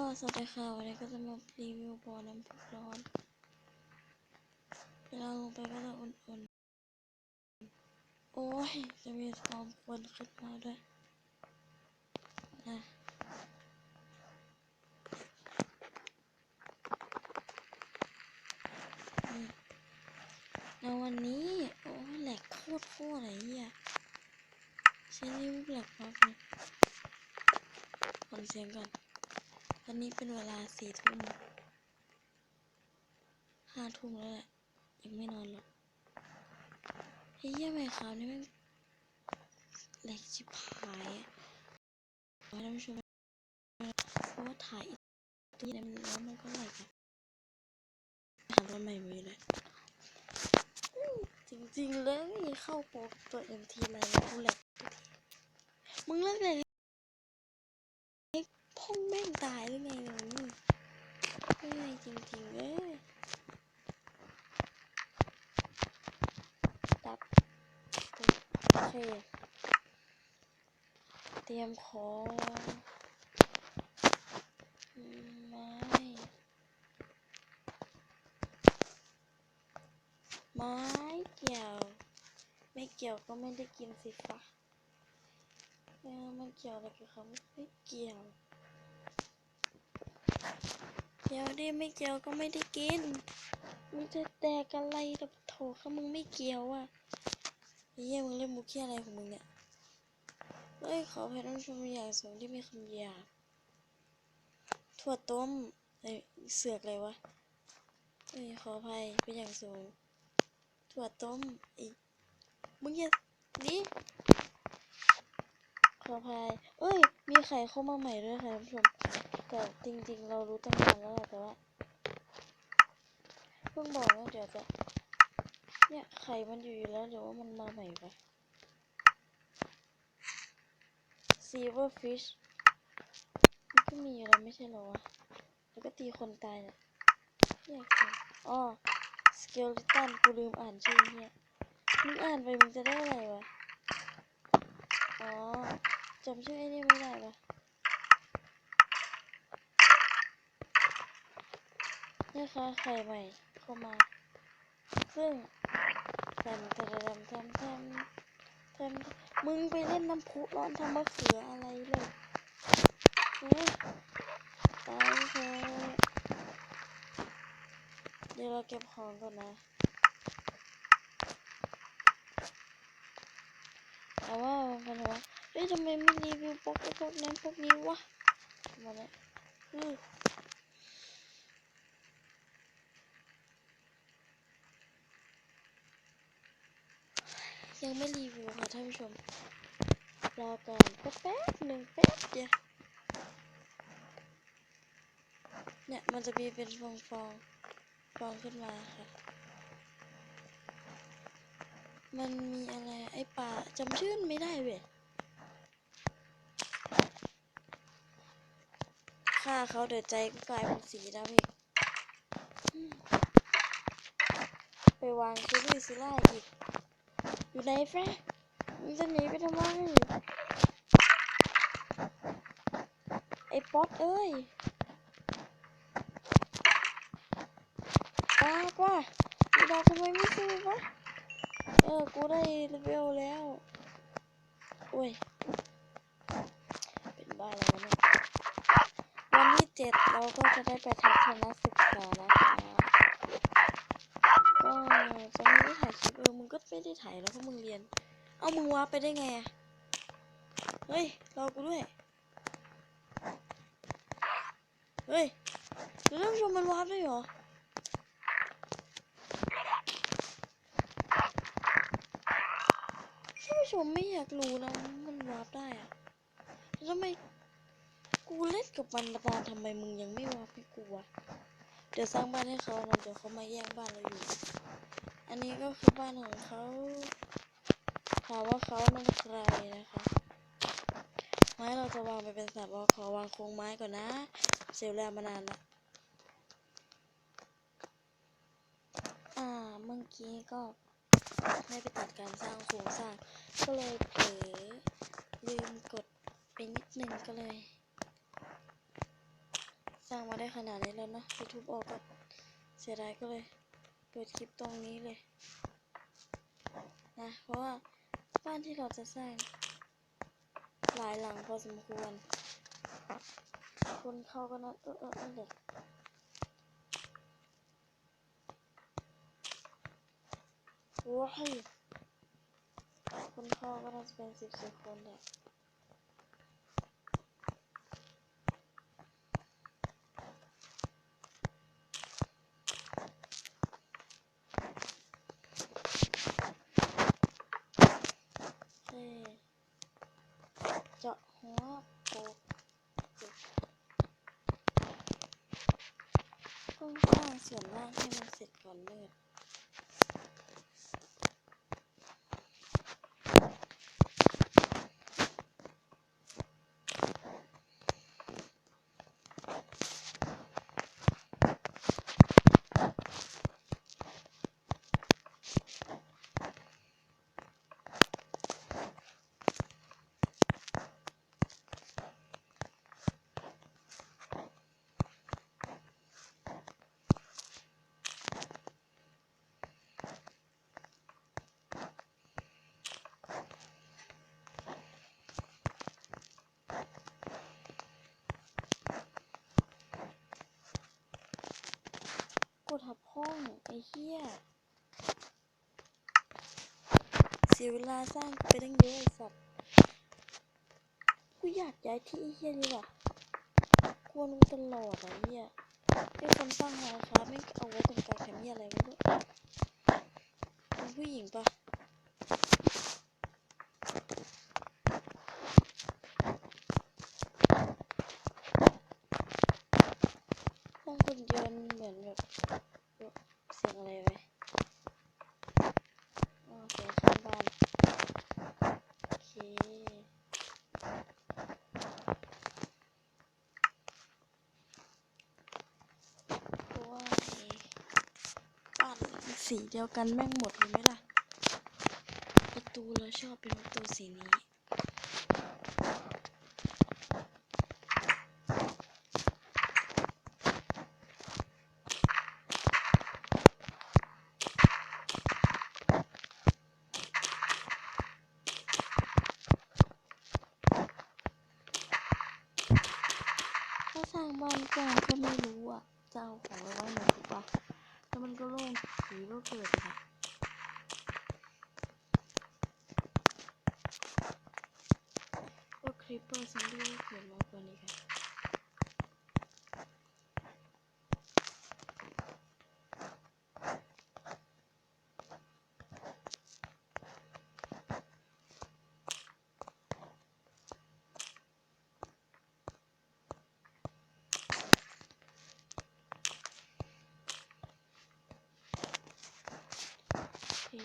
ก็สวัสดีค่ะวันนี้ก็จะมารีวิวบ่อน้ำพุร้อนเวลาลงไปก็จะอุ่นๆ โอ้ย จะมีฟองควันขึ้นมาด้วยนะในวันนี้ โอ้ยแหลกโคตรโคตรอะไรเหี้ยใช้นิ้วแหลกมากเลยฟังเสียงก่อน ตอนนี้เป็นเวลาสี่ทุ่มห้าทุ่มแล้วแหละ ยังไม่นอนหรอกเหี้ยแม่ขาวนี่แม่งแหลกชิบหายอะท่านผู้ชมเพราะว่าถ่ายอีกตัวนี้มันแล้วมันก็แหลกอะหาตัวใหม่มีเลยจริงๆแล้วนี่เข้าโปรตัวเอ็มทีมาแล้วกูแหลกทุกมึงเลิกเลย งแม่งตายหรือไงเนี่ยนี่ไม่ไงจริงๆเลยตับโอเคเตรียมของไม้ไม้เกี่ยว ไม่เกี่ยวก็ไม่ได้กินสิฟะเออมันเกี่ยวอะไรกับเขาไม่เกี่ยว เกี่ยวดิไม่เกี่ยวก็ไม่ได้กินมึงจะแดกอะไรกับโถข้ามึงไม่เกี่ยวอะไอ้เหี้ยมึงเล่นมุกเี้อะไรของมึงเนี่ยเฮ้ยขออภัยท่านชมอย่างสูงที่มีคำหยาบถั่วต้มไอเสือกอะไรวะเอ้ยขออภัยเป็นอย่างสูงถั่วต้มไอมึงอย่าดิขออภัยเอ้ย มีไข่เข้ามาใหม่ด้วยค่ะท่านผู้ชม แต่จริงๆ เรารู้ตั้งนานแล้วแหละแต่ว่าเพิ่งบอกว่าเดี๋ยวจะเนี่ยไข่มันอยู่อยู่แล้วเดี๋ยวว่ามันมาใหม่ปะ silver fish มันก็มีอยู่แล้วไม่ใช่หรอวะแล้วก็ตีคนตายเนี่ยอยากเห็นอ๋อ skeleton กูลืมอ่านชื่อเนี่ยมึงอ่านไปมึงจะได้อะไรวะ อ๋อจำชื่อไอ้นี่ไม่ได้ปะ นี่คะไข่ใหม่เข้ามา ซึ่งแทำทำทำทำทำทำมึงไปเล่นน้ำพุร้อนทำมะเขืออะไรเลยฮะตายเถอะเดี๋ยวเราเก็บของก่อนนะแต่ว่ามันเป็นว่าเฮ้ยทำไมไม่รีวิวพวกพวกนั้นพวกนี้วะมาเนี่ย ยังไม่รีวิวค่ะท่านผู้ชม รอก่อนแป๊บๆหนึ่งแป๊บเดียวเนี่ยมันจะมีเป็นฟองฟองฟองขึ้นมาค่ะ มันมีอะไรไอป่าจำชื่อไม่ได้เว้ยฆ่าเขาเดือดใจกลายเป็นสีดำอีกไปวางซิลี่ซิล่าอีก อยู่ไหนแฟะมึงจะหนีไปทำไม ไอ้ป๊อตเอ้ยปากว่าอีดอกทำไมไม่ซื้อวะ เออ กูได้เลเวลแล้วโอ้ย เป็นบ้าอะไรวเนี่ยวันที่เจ็ดเราก็จะได้ไปทัศนศึกษานะคะ จะไม่ได้ถ่ายคลิปเออมึงก็ไม่ได้ถ่ายแล้วเพราะมึงเรียน เอามึงวาไปได้ไงเฮ้ยรอกูด้วยเฮ้ยแล้วท่านผู้ชมมันวาร์ปได้เหรอท่านผู้ชมไม่อยากรู้นะมันวาร์ปได้อะแล้วทำไมกูเล่นกับมันมานานทำไมมึงยังไม่วาร์ปให้กูวะเดี๋ยวสร้างบ้านให้เขานะเดี๋ยวเขามาแย่งบ้านเราอยู่ อันนี้ก็คือบ้านของเขาถามว่าเขานั่นใครนะคะ ไม้เราจะวางไปเป็นสับว่าขอวางโครงไม้ก่อนนะเซลล์แล้วมานานละอ่า เมื่อกี้ก็ได้ไปตัดการสร้างโครงสร้าง ก็เลยเผลอลืมกดไปนิดนึงก็เลย สร้างมาได้ขนาดนี้แล้วนะยูทูบออกก็เสียดายก็เลย ปิดคลิปตรงนี้เลย นะ เพราะว่าบ้านที่เราจะสร้าง หลายหลังพอสมควร คนเข้าก็น่าเออเออเออเด็กโอ้ยคนเข้าก็น่าจะเป็นสิบสิบคนแหละ เท่เจาะ หัวโปกจุดต้องสร้างส่วนล่างให้มันเสร็จก่อนเนิดกด ทับห้องไอ้เหี้ยเสียเวลาสร้างไปตั้งเยอะไอ้สัตว์กูอยากย้ายที่ไอ้เหี้ยนี่ว่ะกวนกูตลอดไอ้เหี้ยไอ้คนสร้างหอครับไม่เอาไว้ตรงกลางแคมเหี้ยอะไรไม่รู้เป็นผู้หญิงปะห้องคนเดียวมันเหมือนแบบเอ๊ะเสียงอะไรไหมอ๋อเสียงข้างบ้านโอเค เพราะว่าไอ้บ้านมัน สีเดียวกันแม่งหมดเลยไหมล่ะ ประตูเราชอบเป็นประตูสีนี้ถ้าสร้างบ้านกว้าก็ไม่รู้อะจะเอาของไปไว้ไหนถูกปะแล้วมันก็โล่ง ผีก็เกิดค่ะก็คลิปเปอร์ซันดี้เกิดมาตัวนี้ค่ะโอเคอืมก็มาขึ้นไปตรง น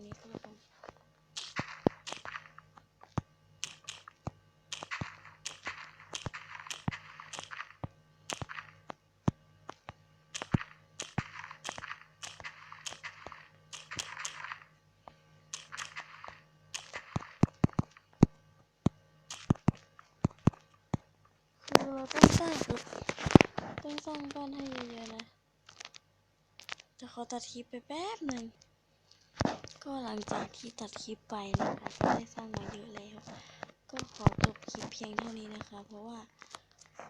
ี้ก็แล้วกัน คือ เราต้องสร้างคือต้องสร้างบ้านให้เยอะๆนะจะขอตัดคลิปไปแป๊บหนึ่งก็หลังจากที่ตัดคลิปไปนะคะก็ได้สร้างมาเยอะแล้ว ก็ขอจบคลิปเพียงเท่านี้นะคะ เพราะว่า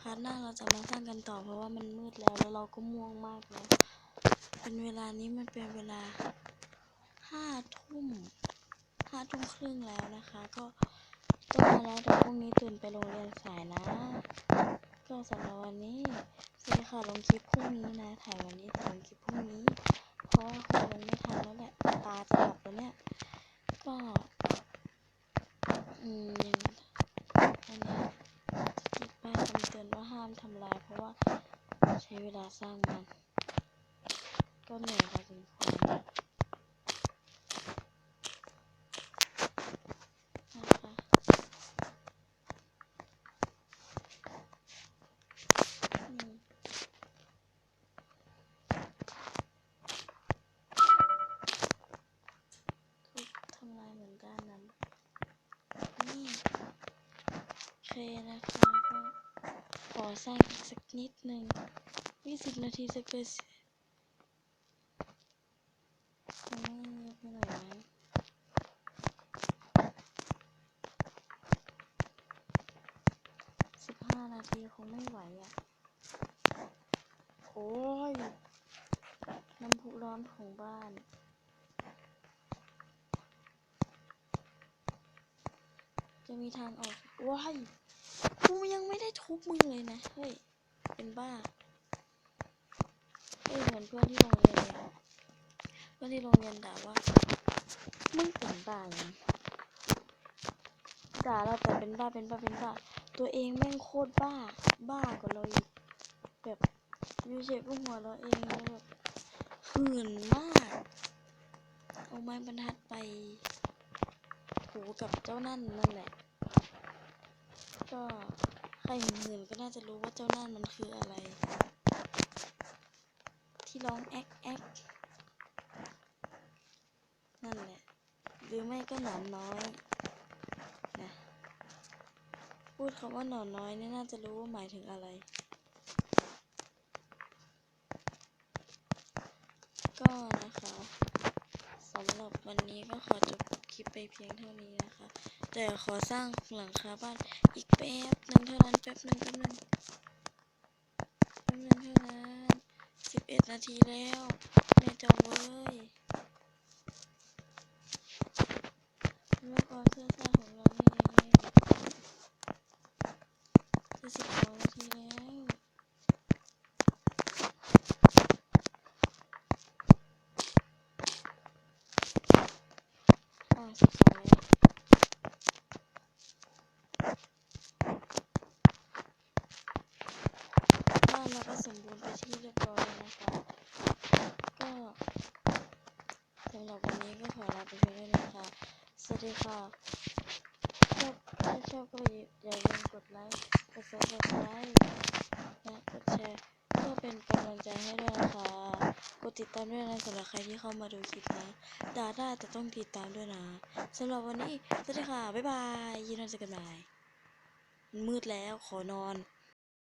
พาร์ทหน้าเราจะมาสร้างกันต่อเพราะว่ามันมืดแล้วแล้วเราก็ม่วงมากแล้วเป็นเวลานี้มันเป็นเวลาห้าทุ่มห้าทุ่มครึ่งแล้วนะคะ ก็ก็มาแล้วเดี๋ยวพรุ่งนี้ตื่นไปโรงเรียนสายนะ ก็สำหรับวันนี้สวัสดีค่ะลงคลิปพรุ่งนี้นะถ่ายวันนี้แต่ลงคลิปพรุ่งนี้ เพราะว่าคงลงไม่ทันแล้วแหละตาจะหลับแล้วเนี่ยก็อืมยังอันนี้ยติดป้าคำเตือนว่าห้ามทำลายเพราะว่าใช้เวลาสร้างมันก็เหนื่อยพอสมควรนะนะคะอืม นะคะก็ข อสร้างอีกสักนิดหนึ่งยี่สิบนาทีจะเกิดไม่เงียบไหน่อยนะสิบห้านาทีคงไม่ไหวอะ โอ้ย น้ำพุร้อนของบ้านจะมีทางออกว้าย กูยังไม่ได้ทุบมึงเลยนะ เฮ้ย เป็นบ้า เฮ้ยเหมือนเพื่อนที่โรงเรียนเลยเพื่อนที่โรงเรียนด่าว่า มึงเป็นบ้าไงด่าเราแต่เป็นบ้า เป็นบ้า เป็นบ้า ตัวเองแม่งโคตรบ้า บ้ากว่าเราอีก แบบวิวเชฟก็หัวเราเองแล้วแบบหื่นมาก เอาไม้บรรทัดไปถูกับเจ้านั่นนั่นแหละ ก็ใครเห็นหื่นก็น่าจะรู้ว่าเจ้านั่นมันคืออะไร ที่ร้องแอ๊กแอ๊กนั่นแหละ หรือไม่ก็หนอนน้อยนะพูดคำว่าหนอนน้อยเนี่ยน่าจะรู้ว่าหมายถึงอะไร ก็นะคะสำหรับวันนี้ก็ขอจบ เพียงเท่านี้นะคะ แต่ขอสร้างหลังคาบ้านอีกแป๊บหนึ่งเท่านั้นแป๊บหนึ่งแป๊บหนึ่งแป๊บหนึ่งเท่านั้นสิบเอ็ดนาทีแล้วแม่จ้าเว้ยแล้วก็เสื้อผ้าของเรานี่เองจะสิบสองนาทีแล้ว อ่าสิบสองแล้วบ้านเราก็สมบูรณ์ไปนที่เรียบร้อยแล้วนะคะ ก็สำหรับวันนี้ก็ขอลาไปเพียงเท่านี้ค่ะ สวัสดีค่ะ ชอบถ้าชอบก็อย่าลืมกดไลค์ กด subscribe และกดแชร์เพื่อเป็นกำลังใจให้ด้วยนะคะ กดติดตามด้วยนะสำหรับใครที่เข้ามาดูคลิปนะด่าได้แต่ต้องติดตามด้วยนะสำหรับวันนี้ สวัสดีค่ะ บ๊ายบาย ยินดีเจอกันใหม่มืดแล้วขอนอน